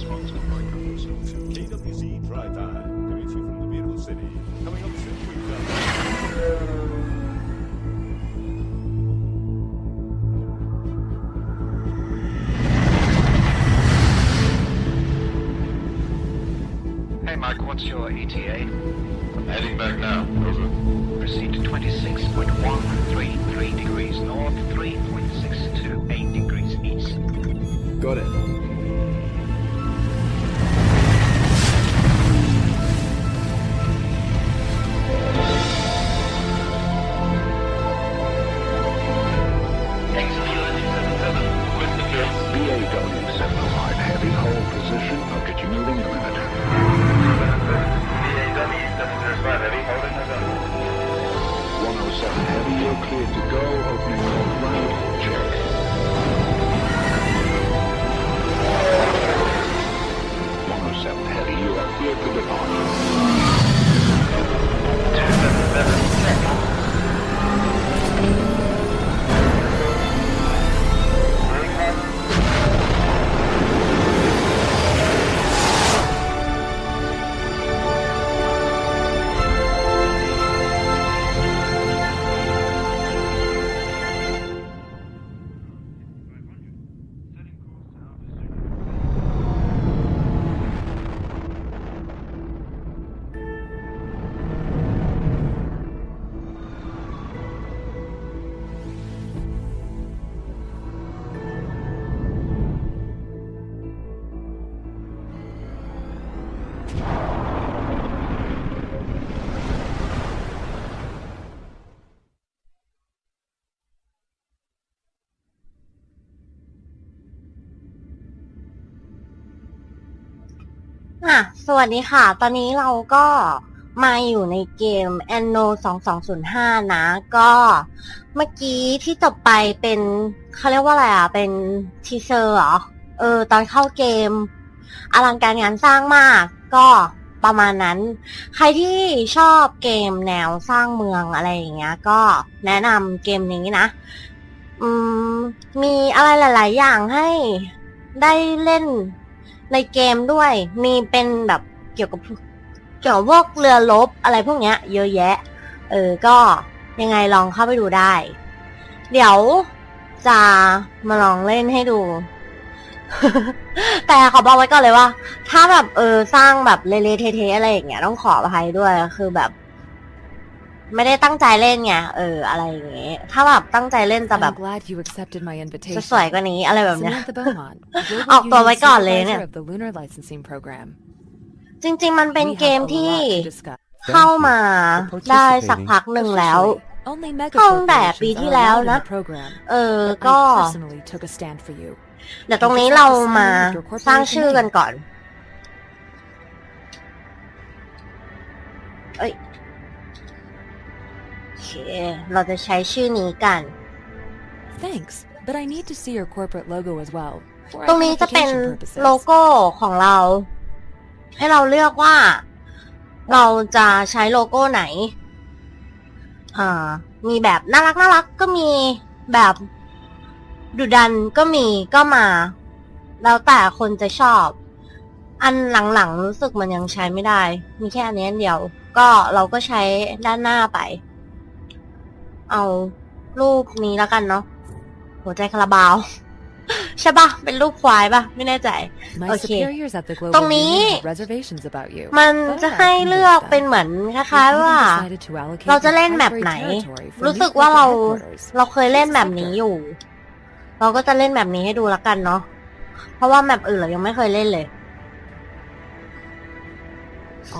Sponsored by. KWC Drive Time, coming to you from the beautiful city. Coming up soon, we've got Hey, Mike, what's your ETA? I'm heading back now. Over. Proceed to 26.133 Clear to go. Opening. Check. Heavy, you are here to depart. Two seven. สวัสดีค่ะ ตอนนี้เราก็มาอยู่ในเกม Anno 2205 นะ ก็เมื่อกี้ที่จบไปเป็นเขาเรียกว่าอะไรอะ เป็นทีเซอร์เหรอ เออ ตอนเข้าเกม อลังการงานสร้างมาก ก็ประมาณนั้น ใครที่ชอบเกมแนวสร้างเมืองอะไรอย่างเงี้ย ก็แนะนำเกมนี้นะ อืม มีอะไรหลาย ๆ อย่างให้ได้เล่น ในเกมด้วย มีเป็นแบบเกี่ยวกับเกี่ยวกับพวกเรือรบอะไรพวกเนี้ย เยอะแยะ เออ ก็ยังไงลองเข้าไปดูได้ เดี๋ยวจะมาลองเล่นให้ดู แต่ขอบอกไว้ก่อนเลยว่า ถ้าแบบเออสร้างแบบเละๆเทะๆอะไรอย่างเงี้ยต้องขออภัยด้วย คือแบบ ไม่ได้ตั้งใจเล่นไงเอออะไรอย่างเงี้ยถ้าแบบตั้งใจเล่นจะแบบ I'm glad you accepted my จะ invitation. สวยกว่านี้อะไรแบบเนี้ย Samantha Beaumont, Global ออกตัวไว้ Union's ก่อนเลยเนี่ย supervisor of the Lunar Licensing Program. จริง ๆ มันเป็น We เก have ม a ที่ lot to discuss. เข้ามาได้สักพักหนึ่งแล้ว Officially, only mega เข้าตั้งแต่ปี corporations ที่ are แล้ว allowed in นะ the program. เออ But ก็ I personally took a stand for you. เดี๋ยวตรงนี้เรามาสร้างชื่อกันก่อน เอ้ยโอ เคเราจะใช้ชื่อนี้กัน Thanks, but I need to see your corporate logo as well. For ตรงนี้จะเป็น identification purposes. โลโก้ของเรา ให้เราเลือกว่า เราจะใช้โลโก้ไหน อ่า มีแบบน่ารักน่ารักก็มีแบบดุดันก็มีก็มา แล้วแต่คนจะชอบ อันหลังๆรู้สึกมันยังใช้ไม่ได้ มีแค่อันนี้อันเดียว ก็เราก็ใช้ด้านหน้าไป เอารูปนี้แล้วกันเนาะหัวใจคาราบาว ใช่ปะเป็นรูปควายปะไม่แน่ใจ My Okay. superiors at the ตรง Global นี้ Union have reservations about you. มัน But จะ I ให้ can เลือก live with เป็น them. เหมือนค We've ล้ายๆ even ว่า decided to allocate เราจะเล่น the แบบ high ไหน grade territory for รู้ new สึกว่าเรา corporate headquarters. เราเคยเล่นแบบนี้อยู่ เราก็จะเล่นแบบนี้ให้ดูละกันเนาะเพราะว่าแมปอื่นเรายังไม่เคยเล่นเลย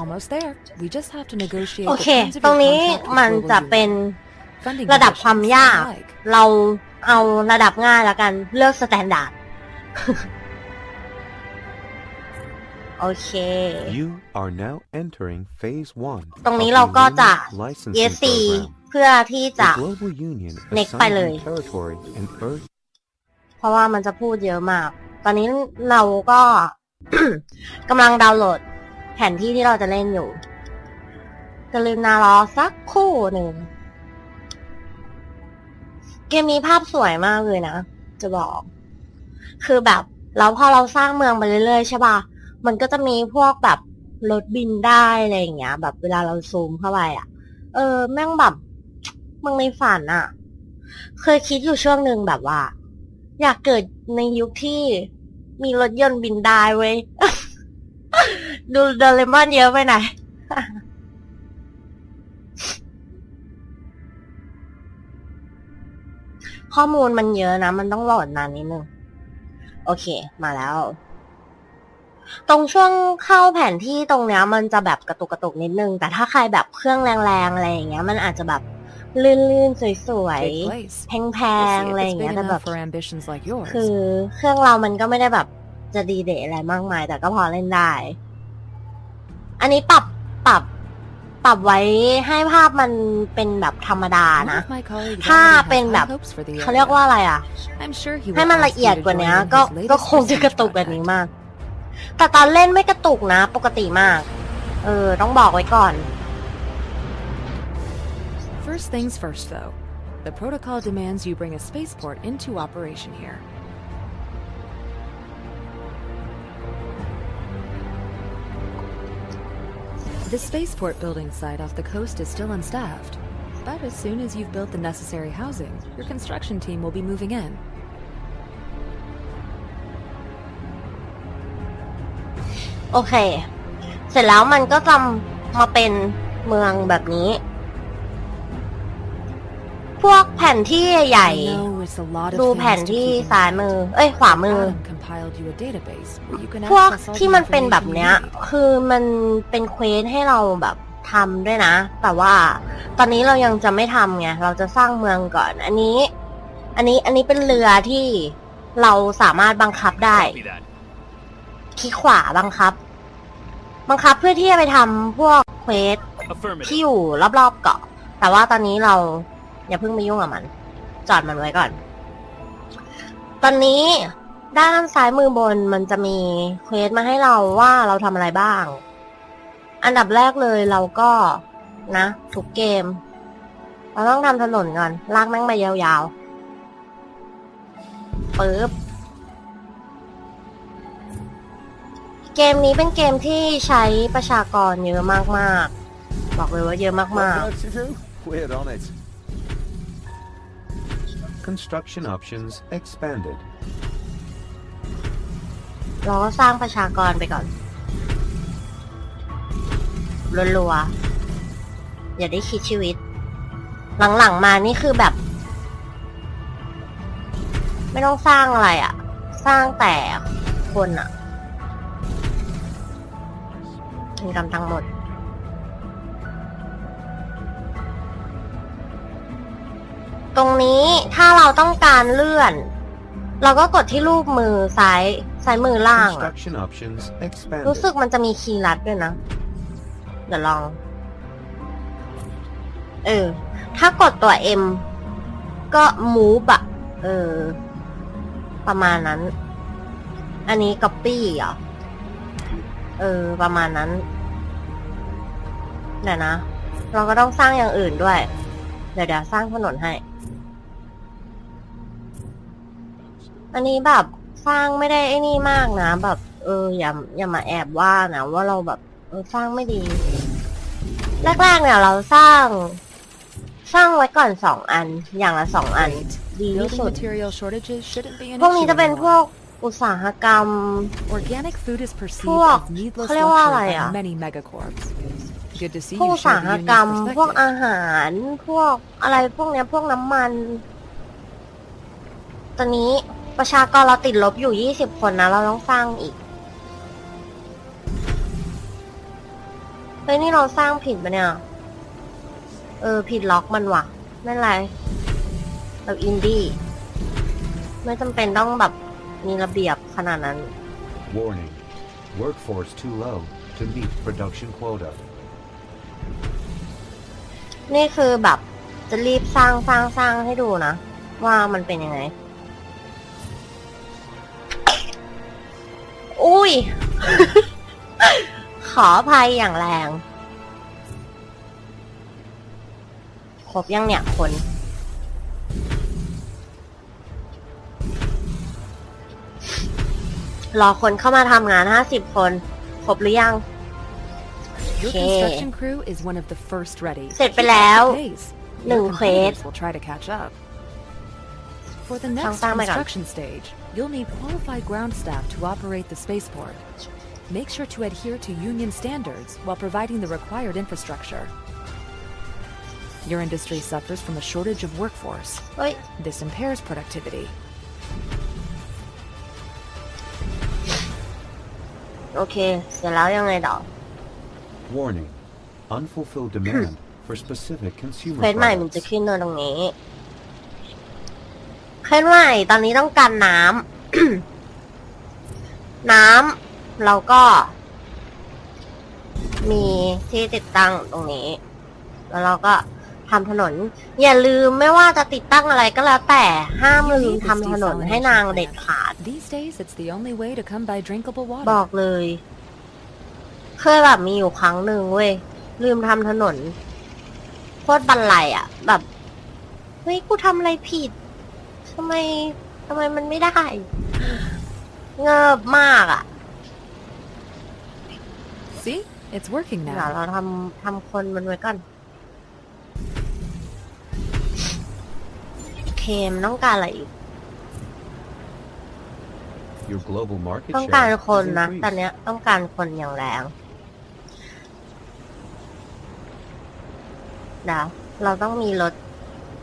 Almost there. We just have to negotiate โอ the เค terms of ตรง your นี้ contract with มัน Global จะ Union. เป็น Funding ระดับความ conditions ยาก and the like. เราเอาระดับง่ายละกัน เลือกสแตนดาร์ด โอเค You are now entering phase one ตรงนี้ of เรา the ก็จะ Lunar Licensing ESC Program. เพื่อที่จะ The Global Union Next assigned ไปเลย you territory in Earth เพราะว่ามันจะพูดเยอะมาก ตอนนี้เราก็กำลังดาวน์โหลดแผนที่ที่เราจะเล่นอยู่ จะลืมนารอสักครู่หนึ่ง เกมนี้ภาพสวยมากเลยนะ จะบอก คือแบบแล้วพอเราสร้างเมืองไปเรื่อยๆใช่ป่ะ มันก็จะมีพวกแบบรถบินได้อะไรอย่างเงี้ย แบบเวลาเราซูมเข้าไปอะ เออ แม่งแบบเมึงในฝันอะ เคยคิดอยู่ช่วงหนึ่งแบบว่า อยากเกิดในยุคที่มีรถยนต์บินได้เว้ย ดูโดเรมอนเยอะไปไหน ข้อมูลมันเยอะนะ มันต้องโหลดนานนิดนึง โอเค มาแล้ว ตรงช่วงเข้าแผนที่ตรงเนี้ย มันจะแบบกระตุกกระตุกนิดนึง แต่ถ้าใครแบบเครื่องแรงๆอะไรอย่างเงี้ย มันอาจจะแบบลื่นๆ สวย Big place. ๆแพ We'll ง see ๆ if อะไรอ it's ย่าง big เงี้ยแต่แบบ enough for ambitions like yours. คือเครื่องเรามันก็ไม่ได้แบบจะดีเดย์อะไรมากมาย แต่ก็พอเล่นได้ อันนี้ปรับปรับ ปรับไว้ให้ภาพมันเป็นแบบธรรมดา One นะ of my colleagues ถ้า already has เป็นแบบ high hopes for the เขาเรียกว่า area. อะไรอะ I'm sure he ให้ will มัน ask ละเอียด you to กว่า join นี้ in ก็ his latest ก็คงจะกระ research ตุกแบบนี้ project. มาก แต่ตอนเล่นไม่กระตุกนะ ปกติมาก เออ ต้องบอกไว้ก่อน First things first, though. The protocol demands you bring a spaceport into operation here. The spaceport building site off the coast is still unstaffed, but as soon as you've built the necessary housing, your construction team will be moving in. โอเค เสร็จแล้วมันก็จะมาเป็นเมืองแบบนี้ พวกแผนที่ใหญ่ I know it's a lot of ดู things แผน to ที่ keep in ซ้าย mind. มือ เอ้ยขวามือ Adam compiled you a database where you can พวก access all ที่ the มันเป็นแบบ information เนี้ย you need. คือมันเป็นเควสให้เราแบบทำด้วยนะ แต่ว่าตอนนี้เรายังจะไม่ทำไง เราจะสร้างเมืองก่อน อันนี้ อันนี้ อันนี้เป็นเรือที่เราสามารถบังคับได้ Copy that. คลิกขวาบังคับ บังคับเพื่อที่จะไปทำพวกเควส Affirmative. ที่อยู่รอบๆเกาะ แต่ว่าตอนนี้เรา อย่าเพิ่งไปยุ่งกับมัน จอดมันไว้ก่อน ตอนนี้ด้านซ้ายมือบนมันจะมีเควสมาให้เราว่าเราทำอะไรบ้าง อันดับแรกเลยเราก็นะทุกเกม เราต้องทำถนนก่อนลากแม่งไปยาวๆปึ๊บเกมนี้เป็นเกมที่ใช้ประชากรเยอะมากๆ บอกเลยว่าเยอะมาก What to do? We're on it. Construction options expanded. เราก็สร้างประชากรไปก่อนรัวๆอย่าได้คิดชีวิต หลังๆมานี่คือแบบ ไม่ต้องสร้างอะไรอะสร้างแต่คนอะกินกำทั้งหมด ตรงนี้ถ้าเราต้องการเลื่อน เราก็กดที่รูปมือซ้ายซ้ายมือล่างอะ Construction options expanded. รู้สึกมันจะมีคีย์ลัดด้วยนะ เดี๋ยวลอง เออ ถ้ากดตัว M ก็ move อะเออ ประมาณนั้น อันนี้ copy เหรอ เออ ประมาณนั้นเดี๋ยวนะ เราก็ต้องสร้างอย่างอื่นด้วย เดี๋ยวเดี๋ยวสร้างถนนให้ อันนี้แบบสร้างไม่ได้ไอ้นี่มากนะ แบบ เอออย่าอย่ามาแอบว่านะว่าเราแบบเออสร้างไม่ดี แรกๆเนี่ยเราสร้าง สร้างไว้ก่อนสองอัน อย่างละสองอัน Great. ดีที่ Building สุด material shortages shouldn't be an พวกนี้ issue จะเป็นพว anymore. กอุตสาหกรรม Organic food is perceived พวก as needless เขาเรียกว่าอะไร luxury อะ by many megacorps. Good to see พวก you อุตสา share ห the กรรม union's พวก perspective. อาหาร พวกอะไรพวกเนี้ยพวกน้ำมัน ตอนนี้ ประชากรเราติดลบอยู่ยี่สิบคนนะ เราต้องสร้างอีก เฮ้ย นี่เราสร้างผิดปะเนี่ย เออ ผิดล็อกมันว่ะ ไม่เป็นไรแบบอินดี้ ไม่จำเป็นต้องแบบมีระเบียบขนาดนั้น Warning. Workforce too low to meet production quota. นี่คือแบบจะรีบสร้างสร้างสร้างให้ดูนะ ว่ามันเป็นยังไง ย ขออภัยอย่างแรง ครบยังเนี่ยคนโรอคนเข้ามาทำงานห้าสิบคน ครบหรือยัง Your Okay. construction crew is one of the first ready. เสร็จไป Keep แล้ว up the pace. หนึ่ง Your เควส competitors will try to catch up. For the ทาง next สร้างไปก่อน construction stage, you'll need qualified ground staff to operate the spaceport. Make sure to adhere to union standards while providing the required infrastructure. Your industry suffers from a shortage of workforce. เฮ้ย This impairs productivity. โอเค เสร็จแล้วยังไงต่อ Warning. Unfulfilled demand for specific consumer เควสใหม่มันจะ products. ขึ้นตรงนี้ เควสใหม่ตอนนี้ต้องการน้ำ น้ำเราก็ มีที่ติดตั้งตรงนี้ แล้วเราก็ทำถนน อย่าลืมไม่ว่าจะติดตั้งอะไรก็แล้วแต่ห้ามลืมทำถนนให้นางเด็ดขาด These days, it's the only way to come by drinkable บ water. อกเลย เคยแบบมีอยู่ครั้งหนึ่งเว้ย ลืมทำถนนโคตรบันไลอะ แบบ เฮ้ย กูทำอะไรผิด ทำไมทำไมมันไม่ได้ เงิบมากอะ See? It's working เดี๋ยว now. เราทำทำคนมันไว้ก่อนโอเคมันต้องการอะไรอีก Your global market ต้องการ share คน has นะ increased. ตอนเนี้ยต้องการคนอย่างแรงเดี๋ยวเราต้องมีรถ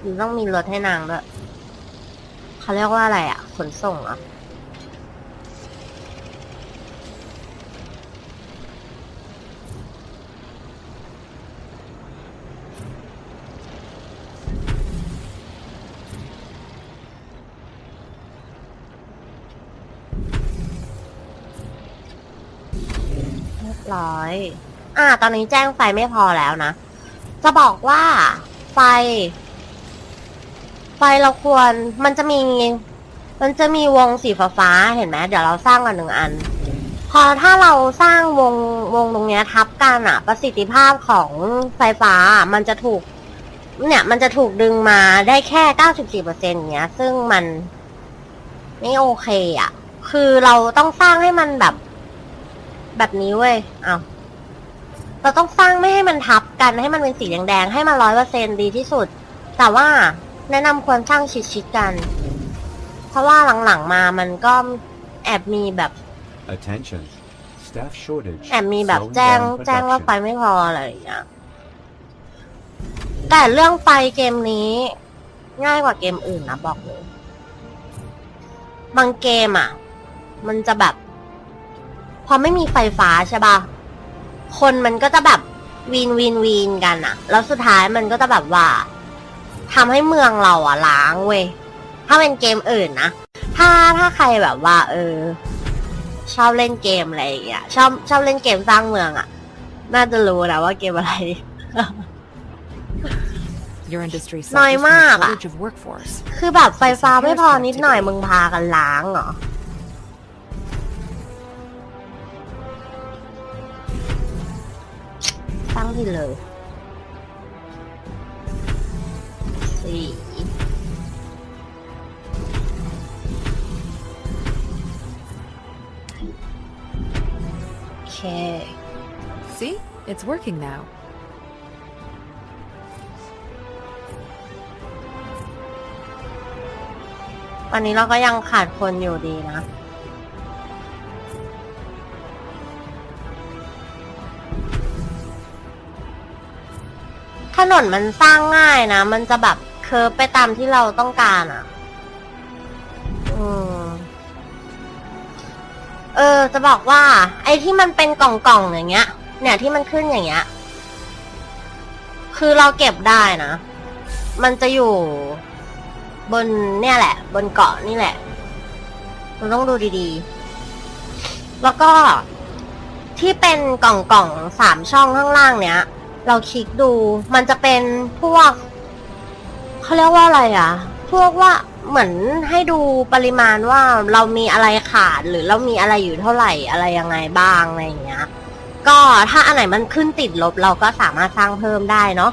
เราต้องมีรถให้นางด้วย เขาเรียกว่าอะไรอะ ขนส่งอะเรียบร้อย อ่า ตอนนี้แจ้งไฟไม่พอแล้วนะ จะบอกว่าไฟ ไฟเราควรมันจะมี มันจะมีวงสีฟ้าๆเห็นไหมเดี๋ยวเราสร้างกันหนึ่งอัน พอถ้าเราสร้างวงวงตรงเนี้ยทับกันอะประสิทธิภาพของไฟฟ้ามันจะถูก เนี่ย มันจะถูกดึงมาได้แค่เก้าสิบสี่เปอร์เซ็นต์เนี้ย ซึ่งมันไม่โอเคอะคือเราต้องสร้างให้มันแบบ แบบนี้เว้ยเอาเราต้องสร้างไม่ให้มันทับกันให้มันเป็นสีแดงๆให้มันร้อยเปอร์เซ็นดีที่สุด แต่ว่า แนะนำควรสร้างชิดๆกัน เพราะว่าหลังๆมามันก็แอบมีแบบ Attention. Staff shortage. แอบมีแบบ slowing แจ้ง down แจ้งว่า production. ไฟไม่พออะไรอย่างเงี้ย แต่เรื่องไฟเกมนี้ง่ายกว่าเกมอื่นนะบอกเลย บางเกมอะ มันจะแบบ พอไม่มีไฟฟ้าใช่ปะคนมันก็จะแบบวีนวีนวีนกันอะ แล้วสุดท้ายมันก็จะแบบว่า ทำให้เมืองเราอะล้างเว้ย ถ้าเป็นเกมอื่นนะ ถ้าถ้าใครแบบว่า เออ ชอบเล่นเกมอะไรอย่างเงี้ย ชอบชอบเล่นเกมสร้างเมืองอะ่ะน่าจะรู้นะว่าเกมอะไร Your industry น้อย suffers from มาก a อะ shortage of workforce. คือแบบไฟฟ้าไม่พอนิดหน่อยมึงพากันล้างเหรอ ตั้งที่เลย สีโอเค See? It's working now. ตอนนี้เราก็ยังขาดคนอยู่ดีนะ ถนนมันสร้างง่ายนะ มันจะแบบ เคิร์ฟไปตามที่เราต้องการอะ อืม เออ จะบอกว่า ไอ้ที่มันเป็นกล่องๆอย่างเงี้ย เนี่ยที่มันขึ้นอย่างเงี้ย คือเราเก็บได้นะ มันจะอยู่ บนเนี่ยแหละ บนเกาะนี่แหละเราต้องดูดีๆ แล้วก็ที่เป็นกล่องกล่องๆสามช่องข้างล่างเนี้ย เราคลิกดู มันจะเป็นพวก เขาเรียกว่าอะไรอะ พวกว่าเหมือนให้ดูปริมาณว่าเรามีอะไรขาดหรือเรามีอะไรอยู่เท่าไหร่อะไรยังไงบ้างอะไรอย่างเงี้ย ก็ถ้าอันไหนมันขึ้นติดลบเราก็สามารถสร้างเพิ่มได้เนาะ